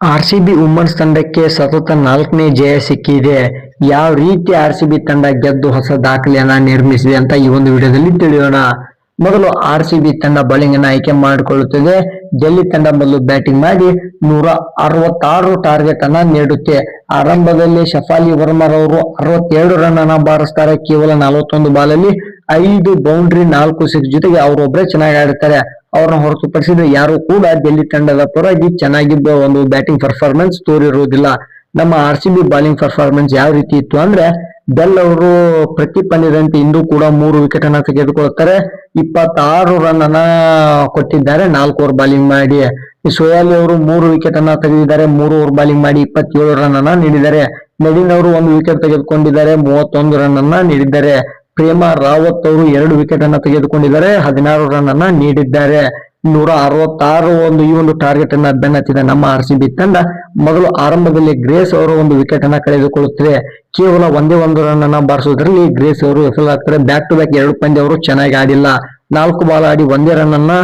R C B women's ತಂಡಕ್ಕೆ ಸತತ ನಾಲ್ಕನೇ ಜಯ ಸಿಕ್ಕಿದೆ. ಯಾವ ರೀತಿ ಆರ್ ಸಿ ಬಿ ತಂಡ ಗೆದ್ದು ಹೊಸ ದಾಖಲೆಯನ್ನ ನಿರ್ಮಿಸಿದೆ ಅಂತ ಈ ಒಂದು ವಿಡಿಯೋದಲ್ಲಿ ತಿಳಿಯೋಣ. ಮೊದಲು ಆರ್ ಸಿ ಬಿ ತಂಡ ಬೌಲಿಂಗ್ ಅನ್ನ ಆಯ್ಕೆ ಮಾಡಿಕೊಳ್ಳುತ್ತದೆ. ಡೆಲ್ಲಿ ತಂಡ ಮೊದಲು ಬ್ಯಾಟಿಂಗ್ ಮಾಡಿ ನೂರ ಅರವತ್ತಾರು ಟಾರ್ಗೆಟ್ ಅನ್ನ ನೀಡುತ್ತೆ. ಆರಂಭದಲ್ಲಿ ಶಫಾಲಿ ವರ್ಮರವರು ಅರವತ್ತೆರಡು ರನ್ ಅನ್ನ ಬಾರಿಸ್ತಾರೆ. ಕೇವಲ ನಲವತ್ತೊಂದು ಬಾಲಲ್ಲಿ ಐದು ಬೌಂಡ್ರಿ ನಾಲ್ಕು ಸಿಕ್ಸ್ ಜೊತೆಗೆ ಅವರೊಬ್ಬರೇ ಚೆನ್ನಾಗಿ ಆಡುತ್ತಾರೆ ಅವ್ರನ್ನ ಹೊರತುಪಡಿಸಿದ ಯಾರು ಕೂಡ ಡೆಲ್ಲಿ ತಂಡದ ಪರವಾಗಿ ಚೆನ್ನಾಗಿದ್ದ ಒಂದು ಬ್ಯಾಟಿಂಗ್ ಪರ್ಫಾರ್ಮೆನ್ಸ್ ತೋರಿರುವುದಿಲ್ಲ ನಮ್ಮ R C B bowling performance ಯಾವ ರೀತಿ ಇತ್ತು ಅಂದ್ರೆ ಬೆಲ್ ಅವರು ಪ್ರತಿ ಪಂದ್ಯದಂತೆ ಇಂದು ಕೂಡ ಮೂರು ವಿಕೆಟ್ ಅನ್ನ ತೆಗೆದುಕೊಳ್ಳುತ್ತಾರೆ ಇಪ್ಪತ್ತಾರು ರನ್ ಅನ್ನ ಕೊಟ್ಟಿದ್ದಾರೆ, ನಾಲ್ಕು ಓವರ್ ಬಾಲಿಂಗ್ ಮಾಡಿ. ಸೋಯಾಲಿ ಅವರು ಮೂರು ವಿಕೆಟ್ ಅನ್ನ ತೆಗೆದಿದ್ದಾರೆ, ಮೂರು ಓವರ್ ಬಾಲಿಂಗ್ ಮಾಡಿ ಇಪ್ಪತ್ತೇಳು ರನ್ ಅನ್ನ ನೀಡಿದ್ದಾರೆ. ನವೀನ್ ಅವರು ಒಂದು ವಿಕೆಟ್ ತೆಗೆದುಕೊಂಡಿದ್ದಾರೆ, ಮೂವತ್ತೊಂದು ರನ್ ಅನ್ನ ನೀಡಿದ್ದಾರೆ. ಪ್ರೇಮ ರಾವತ್ ಅವರು ಎರಡು ವಿಕೆಟ್ ಅನ್ನ ತೆಗೆದುಕೊಂಡಿದ್ದಾರೆ. ಹದಿನಾರು ರನ್ ಅನ್ನ ನೀಡಿದ್ದಾರೆ. ನೂರ ಅರವತ್ತಾರು ಒಂದು ಈ ಒಂದು ಟಾರ್ಗೆಟ್ ಅನ್ನ ಬೆನ್ನತ್ತಿದೆ ನಮ್ಮ ಆರ್ ಸಿ ಬಿ ತಂಡ ಮೊದಲು ಆರಂಭದಲ್ಲಿ ಗ್ರೇಸ್ ಅವರು ಒಂದು ವಿಕೆಟ್ ಅನ್ನ ಕಳೆದುಕೊಳ್ಳುತ್ತದೆ. ಕೇವಲ ಒಂದೇ ಒಂದು ರನ್ ಅನ್ನ ಬಾರಿಸುವುದರಲ್ಲಿ ಗ್ರೇಸ್ ಅವರು ವಿಫಲಾಗ್ತಾರೆ ಬ್ಯಾಕ್ ಟು ಬ್ಯಾಕ್ ಎರಡು ಪಂದ್ಯ ಅವರು ಚೆನ್ನಾಗಿ ಆಡಿಲ್ಲ. ನಾಲ್ಕು ಬಾಲ್ ಆಡಿ ಒಂದೇ ರನ್ ಅನ್ನ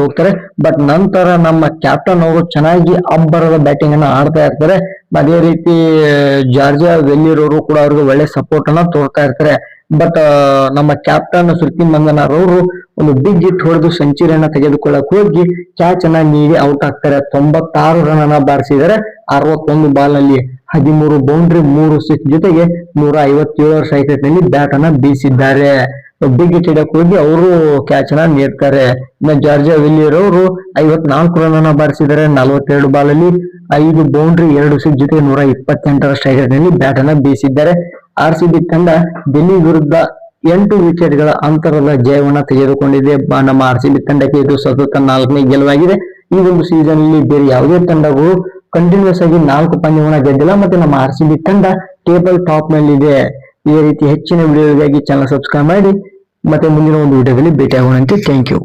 ಹೋಗ್ತಾರೆ. ಬಟ್ ನಂತರ ನಮ್ಮ ಕ್ಯಾಪ್ಟನ್ ಅವರು ಚೆನ್ನಾಗಿ ಅಬ್ಬರದ ಬ್ಯಾಟಿಂಗ್ ಅನ್ನ ಆಡ್ತಾ ಇರ್ತಾರೆ. ಅದೇ ರೀತಿ ಜಾರ್ಜಿಯಾ ವೆಲ್ಲಿರೋರು ಕೂಡ ಅವ್ರಿಗೆ ಒಳ್ಳೆ ಸಪೋರ್ಟ್ ಅನ್ನ ತೋರ್ತಾ ಇರ್ತಾರೆ. ಬಟ್ ನಮ್ಮ ಕ್ಯಾಪ್ಟನ್ ಶ್ರುತಿ ಮಂದನಾರ್ ಅವರು ಒಂದು ಬಿಗ್ ಹಿಟ್ ಹೊಡೆದು ಸೆಂಚುರಿಯನ್ನ ತೆಗೆದುಕೊಳ್ಳಕ್ ಹೋಗಿ ಕ್ಯಾಚ್ ಅನ್ನ ನೀಡಿ ಔಟ್ ಆಗ್ತಾರೆ. ತೊಂಬತ್ತಾರು ರನ್ ಅನ್ನ ಬಾರಿಸಿದರೆ ಅರವತ್ತೊಂದು ಬಾಲ್ನಲ್ಲಿ ಹದಿಮೂರು ಬೌಂಡ್ರಿ ಮೂರು ಸಿಕ್ಸ್ ಜೊತೆಗೆ ನೂರ ಐವತ್ತೇಳು ಸ್ಟ್ರೈಕ್ನಲ್ಲಿ ಬ್ಯಾಟ್ ಅನ್ನ ಬೀಸಿದ್ದಾರೆ. ಬಿಗ್ ಹಿಟ್ ಹಿಡಕ್ ಹೋಗಿ ಅವರು ಕ್ಯಾಚ್ ಅನ್ನ ನೀಡ್ತಾರೆ. ಇನ್ನು ಜಾರ್ಜಾ ವಿಲಿಯರ್ ಅವರು ಐವತ್ನಾಲ್ಕು ರನ್ ಅನ್ನ ಬಾರಿಸಿದ್ದಾರೆ. ನಲವತ್ತೆರಡು ಬಾಲ್ ಅಲ್ಲಿ ಐದು ಬೌಂಡ್ರಿ ಎರಡು ಸಿಕ್ಸ್ ಜೊತೆಗೆ ನೂರ ಇಪ್ಪತ್ತೆಂಟರ ಸ್ಟ್ರೈಕ್ನಲ್ಲಿ ಬ್ಯಾಟ್ ಅನ್ನ ಬೀಸಿದ್ದಾರೆ. ಆರ್ ಸಿ ಬಿ ತಂಡ ಡೆಲ್ಲಿ ವಿರುದ್ಧ ಎಂಟು ವಿಕೆಟ್ಗಳ ಅಂತರದ ಜಯವನ್ನ ತೆಗೆದುಕೊಂಡಿದೆ. ನಮ್ಮ ಆರ್ ಸಿ ಬಿ ತಂಡಕ್ಕೆ ಇದು ಸತತ ನಾಲ್ಕನೇ ಗೆಲುವಾಗಿದೆ. ಈ ಒಂದು ಸೀಸನ್ ಅಲ್ಲಿ ಬೇರೆ ಯಾವುದೇ ತಂಡಗಳು ಕಂಟಿನ್ಯೂಸ್ ಆಗಿ ನಾಲ್ಕು ಪಂದ್ಯವನ್ನ ಗೆದ್ದಿಲ್ಲ. ಮತ್ತೆ ನಮ್ಮ ಆರ್ ಸಿ ಬಿ ತಂಡ ಟೇಬಲ್ ಟಾಪ್ ನಲ್ಲಿದೆ ಇದೇ ರೀತಿ ಹೆಚ್ಚಿನ ವಿಡಿಯೋಗಾಗಿ ಚಾನಲ್ ಸಬ್ಸ್ಕ್ರೈಬ್ ಮಾಡಿ. ಮತ್ತೆ ಮುಂದಿನ ಒಂದು ವಿಡಿಯೋದಲ್ಲಿ ಭೇಟಿ ಆಗೋಣಂತೆ ಥ್ಯಾಂಕ್ ಯು